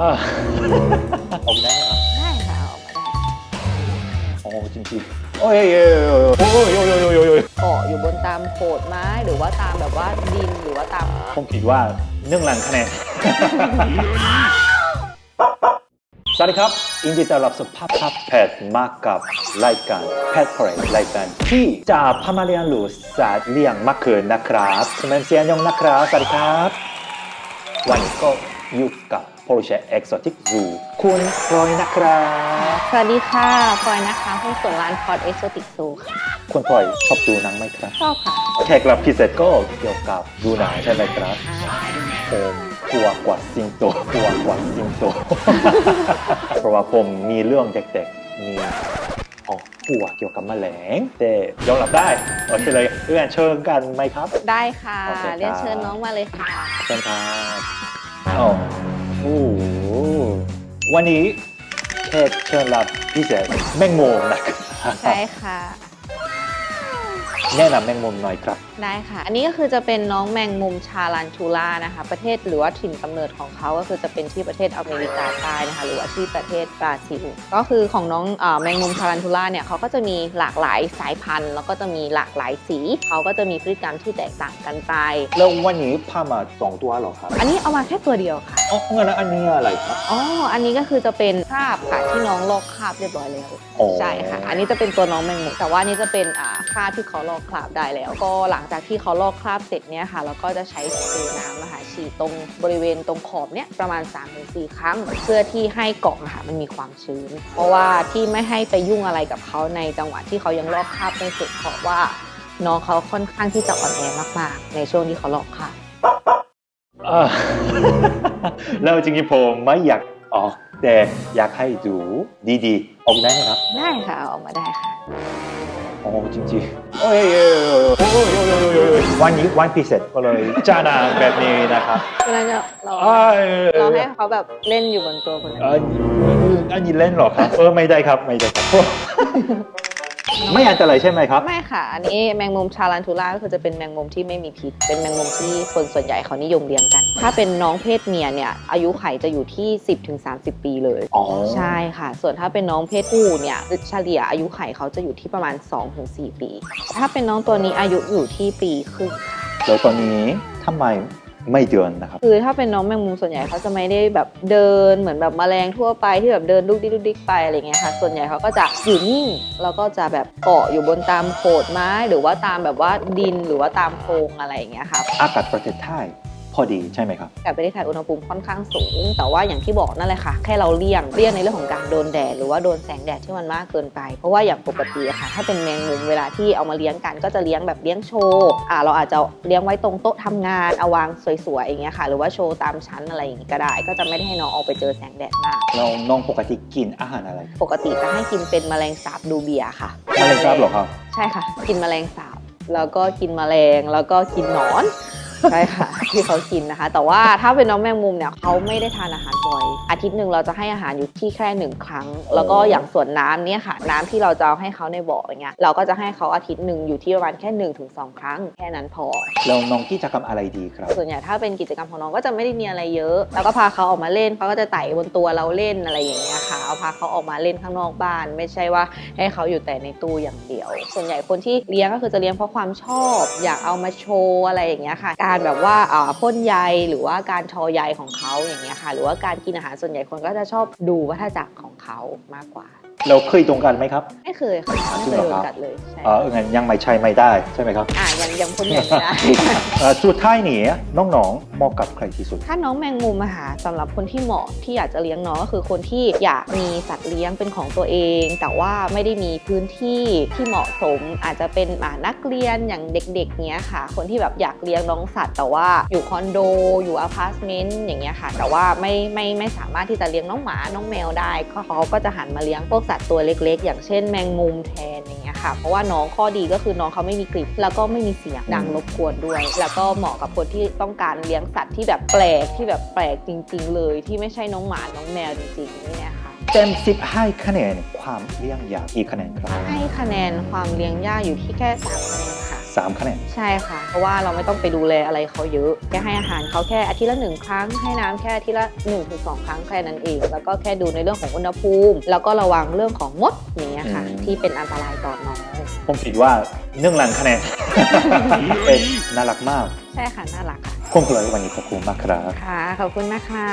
ออกได้เหรอได้ค่ะออกมาได้โอ้จริงๆโอ้ยโอ้ยโอ้ยโอ้ยโอ้ยโอ้ยโอ้ยเกยะอยู่ยนตายโขยไม้หรือว่าตยมแบยว่าดินหรือว่าตยมผมคิดว่าเนื่องยลังยะแนยสวัสดีครับอินดีต้อนรับสุภาพภาพแพทย์มากับรายการแพทย์พอร์ตรายการที่จะพามาเรียนรู้ศาสตร์เลี่ยงมะเขือนะครับสมัยเซียนยงนะครับสวัสดีครับ วันก็อยู่กับ โปรเจกต์เอ็กโซติกซูคุณพลอยนะครับสวัสดีค่ะพลอยนะคะผู้ส่วนร้านพอดเอ็กโซติกซูค่ะคุณพลอยชอบดูหนังไหมครับชอบค่ะแขกรับพิเศษก็เกี่ยวกับดูหนังใช่ไหมครับผมกลัวกว่าสิงโตกลัวกว่าสิงโตเพราะว่าผมมีเรื่องเด็กๆมีอ๋อกลัวเกี่ยวกับแมลงแต่ยอมรับได้โอเคเลยเอื้อนเชิญกันไหมครับ ได้ค่ะโอเคครับเรียนเชิญน้องมาเลยค่ะเชิญครับอ๋อ โอ้โหวันนี้แขกเชิญรับพิเศษแมงมุมนะครับ ใช่ค่ะ แนะนำแมงมุมหน่อยครับ ได้ค่ะ อันนี้ก็คือจะเป็นน้องแมงมุมชาลันทูล่านะคะ ประเทศหรือว่าถิ่นกำเนิดของเขาก็คือจะเป็นที่ประเทศอเมริกาใต้นะคะ หรือว่าที่ประเทศบราซิล ก็คือของน้องเออแมงมุมชาลันทูล่าเนี่ยเขาก็จะมีหลากหลายสายพันธุ์ แล้วก็จะมีหลากหลายสี เขาก็จะมีพฤติกรรมที่แตกต่างกันไป แล้ววันนี้พามาสองตัวเหรอครับ อันนี้เอามาแค่ตัวเดียวค่ะ อ๋องั้นแล้วอันนี้อะไรครับ อ๋อ อันนี้ก็คือจะเป็นคราบค่ะที่น้องลอกคราบเรียบร้อยแล้วอ๋อใช่ค่ะ อันนี้จะเป็นตัวน้องแมงมุม แต่ว่าอันนี้จะเป็นอ่า คราบที่เขาลอกคราบได้แล้ว ก็หลังจากที่เขาลอกคราบเสร็จเนี่ยค่ะเราก็จะใช้สเปรย์น้ำนะคะฉีดตรงบริเวณตรงขอบเนี่ยประมาณ 3-4 ครั้ง เพื่อที่ให้กล่องอะค่ะมันมีความชื้น เพราะว่าที่ไม่ให้ไปยุ่งอะไรกับเขาในจังหวะที่เขายังลอกคราบไม่เสร็จเพราะว่าน้องเขาค่อนข้างที่จะอ่อนแอมากๆ ในช่วงที่เขาลอกคราบอ่าแล้วจริงๆผมไม่อยากออกแต่อยากให้ดูดีๆ ออกได้ไหมครับ ได้ค่ะเอาออกมาได้ค่ะ โอ้จริงๆโอ้โอ้ยโอ้ยโอ้ยโอ้ยโอ้ยวันนี้วันพิเศษก็เลยจ้านาแบบนี้นะครับก็น่าจะเราเราให้เขาแบบเล่นอยู่บนตัวคนนั้อันนี้เล่นหรอครับเออไม่ได้ครับไม่ได้ครับ ไม่อันตรายใช่ไหมครับ ไม่ค่ะ อันนี้แมงมุมชาลันทูล่าก็คือจะเป็นแมงมุมที่ไม่มีพิษ เป็นแมงมุมที่คนส่วนใหญ่เขานิยมเลี้ยงกัน ถ้าเป็นน้องเพศเมียเนี่ยอายุไขจะอยู่ที่ 10-30 ปีเลย อ๋อ ใช่ค่ะ ส่วนถ้าเป็นน้องเพศผู้เนี่ยเฉลี่ยอายุไขเขาจะอยู่ที่ประมาณ 2-4 ปี ถ้าเป็นน้องตัวนี้อายุอยู่ที่ปีครึ่ง แล้วตอนนี้ทำไม ไม่เดือนนะครับ คือถ้าเป็นน้องแมงมุมส่วนใหญ่เขาจะไม่ได้แบบเดินเหมือนแบบแมลงทั่วไปที่แบบเดินดุกดิกดุกดิกไปอะไรเงี้ยค่ะ ส่วนใหญ่เขาก็จะอยู่นิ่งแล้วก็จะแบบเกาะอยู่บนตามโขดไม้ หรือว่าตามแบบว่าดินหรือว่าตามโพรงอะไรอย่างเงี้ยค่ะ อากาศประเทศไทย พอดีใช่ไหมครับแต่ประเทศไทยอุณหภูมิค่อนข้างสูง แต่ว่าอย่างที่บอกนั่นแหละค่ะ แค่เราเลี่ยงเลี่ยงในเรื่องของการโดนแดดหรือว่าโดนแสงแดดที่มันมากเกินไป เพราะว่าอย่างปกติอะค่ะ ถ้าเป็นแมงมุมเวลาที่เอามาเลี้ยงกัน ก็จะเลี้ยงแบบเลี้ยงโชว์อ่าเราอาจจะเลี้ยงไว้ตรงโต๊ะทำงานเอาวางสวยๆอย่างเงี้ยค่ะ หรือว่าโชว์ตามชั้นอะไรอย่างงี้ก็ได้ ก็จะไม่ได้ให้น้องออกไปเจอแสงแดดมาก เราน้องปกติกินอาหารอะไรปกติจะให้กินเป็นแมลงสาบดูเบียค่ะมะเร็งทราบเหรอครับ ใช่ค่ะ กินแมลงสาบ แล้วก็กินแมลงแล้วก็กินหนอน ใช่ค่ะ ที่เขากินนะคะ แต่ว่าถ้าเป็นน้องแมงมุมเนี่ยเขาไม่ได้ทานอาหารบ่อย อาทิตย์หนึ่งเราจะให้อาหารอยู่ที่แค่หนึ่งครั้ง แล้วก็อย่างส่วนน้ำเนี่ยค่ะ น้ำที่เราจะเอาให้เขาในบ่ออย่างเงี้ยเราก็จะให้เขาอาทิตย์หนึ่งอยู่ที่ประมาณแค่1นถึงสครั้ง แค่นั้นพอแล้วน้องกิจกรรมอะไรดีครับ ส่วนใหญ่ถ้าเป็นกิจกรรมของน้องก็จะไม่ได้มีอะไรเยอะ แล้วก็พาเขาออกมาเล่นเขาก็จะไต่บนตัวเราเล่นอะไรอย่างเงี้ยค่ะ เอาพาเขาออกมาเล่นข้างนอกบ้าน ไม่ใช่ว่าให้เขาอยู่แต่ในตู้อย่างเดียว ส่วนใหญ่คนที่เลี้ยงก็คือจะเลี้ยงเพราะความชอบ อยากเอามาโชว์อะไรอย่างเงี้ยค่ะ การแบบว่าอ่าพ่นใยหรือว่าการทอใยของเขาอย่างเงี้ยค่ะ หรือว่าการกินอาหารส่วนใหญ่คนก็จะชอบดูวัฏจักรของเขามากกว่า เราเคยตรงกันไหมครับ ไม่เคยค่ะไม่จริงเคเหรยอโดครันบกัดเลยใช่เอองั้นยังไม่ใช่ไม่ได้ใช่ไหมครับ อ่ายังยังพ่นใยไม่ได้เอ่อสุดท้ายนี้น้องๆเหมาะกับใครที่สุด ถ้าน้องแมงมุมอะค่ะสำหรับคนที่เหมาะที่อยากจะเลี้ยงน้องก็คือคนที่อยากมีสัตว์เลี้ยงเป็นของตัวเอง แต่ว่าไม่ได้มีพื้นที่ที่เหมาะสม อาจจะเป็นอ่านักเรียนอย่างเด็กๆเนี้ยค่ะ คนที่แบบอยากเลี้ยงน้องสัตว์ แต่ว่าอยู่คอนโดอยู่อพาร์ตเมนต์อย่างเงี้ยค่ะ แต่ว่าไม่ไม่ไม่สามารถที่จะเลี้ยงน้องหมาน้องแมวได้ก็เขาก็จะหันมาเลี้ยงพวกสัตว์ตัวเล็กๆ อย่างเช่นแมงมุมแทนอย่างเงี้ยค่ะเพราะว่าน้องข้อดีก็คือน้องเขาไม่มีกลิ่นแล้วก็ไม่มีเสียงดังรบกวนด้วย แล้วก็เหมาะกับคนที่ต้องการเลี้ยงสัตว์ที่แบบแปลกที่แบบแปลกจริง ๆ เลย ที่ไม่ใช่น้องหมาน้องแมวจริงๆเนี่ยค่ะเต็มสิบให้คะแนนความเลี้ยงยากกี่คะแนนครับให้คะแนนความเลี้ยงยากอยู่ที่แค่3คะแนนค่ะ 3คะแนนใช่ค่ะ เพราะว่าเราไม่ต้องไปดูแลอะไรเขาเยอะแค่ให้อาหารเขาแค่อาทิตย์ละหนึ่งครั้ง ให้น้ำแค่อาทิตย์ละ1นถึงสครั้งแค่นั้นเอง แล้วก็แค่ดูในเรื่องของอุณหภูมิ แล้วก็ระวังเรื่องของมดอย่างเงี้ยค่ะอืมที่เป็นอันตรายต่อน้องผมคิดว่าหนึ่งล้านคะแนน เป็นน่ารักมาก ใช่ค่ะน่ารักค่ะ ผมก็เลยวันนี้ขอบคุณมากครับค่ะ ขอบคุณนะคะ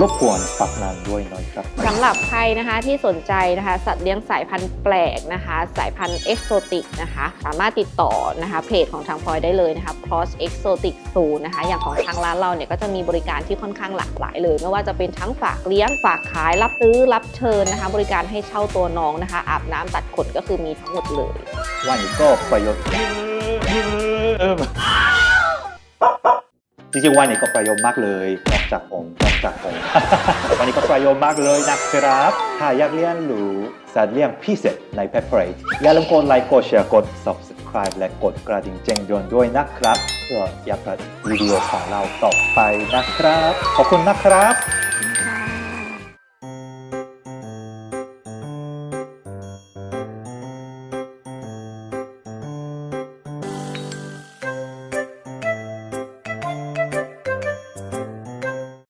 รบกวนฝากนานด้วยหน่อยครับสำหรับใครนะคะที่สนใจนะคะสัตว์เลี้ยงสายพันธุ์แปลกนะคะ สายพันธุ์เอ็กโซติกนะคะ สามารถติดต่อนะคะเพจของทางพลอยได้เลยนะคะ Pros Exotic Zoo นะคะ อย่างของทางร้านเราเนี่ยก็จะมีบริการที่ค่อนข้างหลากหลายเลย ไม่ว่าจะเป็นทั้งฝากเลี้ยงฝากขายรับซื้อรับเชิญนะคะ บริการให้เช่าตัวน้องนะคะ อาบน้ำตัดขนก็คือมีทั้งหมดเลย วันนี้ก็ประโยชน์ จริงๆวันนี้ก็ประโยชน์มากเลยนอกจากผมนอกจากผม วันนี้ก็ประโยชน์มากเลยนะครับถ้าอยากเรียนรู้สัตว์เลี้ยงพิเศษใน Pet Parade อย่าลืมกดไลค์กดแชร์กด subscribe และกดกระดิ่งแจ้งเตือนด้วยนะครับเพื่ออยากพลาดวิดีโอของเราต่อไปนะครับ ขอบคุณนะครับ